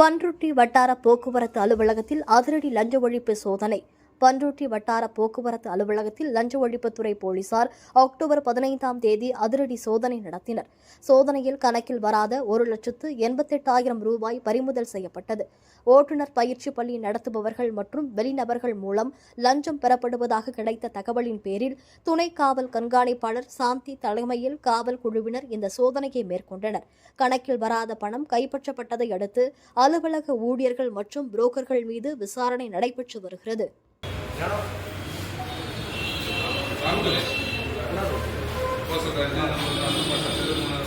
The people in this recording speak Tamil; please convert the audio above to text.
பன்ருட்டி வட்டார போக்குவரத்து அலுவலகத்தில் அதிரடி லஞ்ச ஒழிப்பு சோதனை பன்ருட்டி வட்டார போக்குவரத்து அலுவலகத்தில் லஞ்ச ஒழிப்புத்துறை போலீசார் அக்டோபர் பதினைந்தாம் தேதி அதிரடி சோதனை நடத்தினர். சோதனையில் கணக்கில் வராத ஒரு லட்சத்து எண்பத்தெட்டாயிரம் ரூபாய் பறிமுதல் செய்யப்பட்டது. ஓட்டுநர் பயிற்சி பள்ளி நடத்துபவர்கள் மற்றும் வெளிநபர்கள் மூலம் லஞ்சம் பெறப்படுவதாக கிடைத்த தகவலின் பேரில் துணை காவல் கண்காணிப்பாளர் சாந்தி தலைமையில் காவல் குழுவினர் இந்த சோதனையை மேற்கொண்டனர். கணக்கில் வராத பணம் கைப்பற்றப்பட்டதை அடுத்து அலுவலக ஊழியர்கள் மற்றும் புரோக்கர்கள் மீது விசாரணை நடைபெற்று வருகிறது. ಕಾಂಗ್ರೆಸ್ ಹೊಸದಾಗಿ ನಮ್ಮ ನಮ್ಮ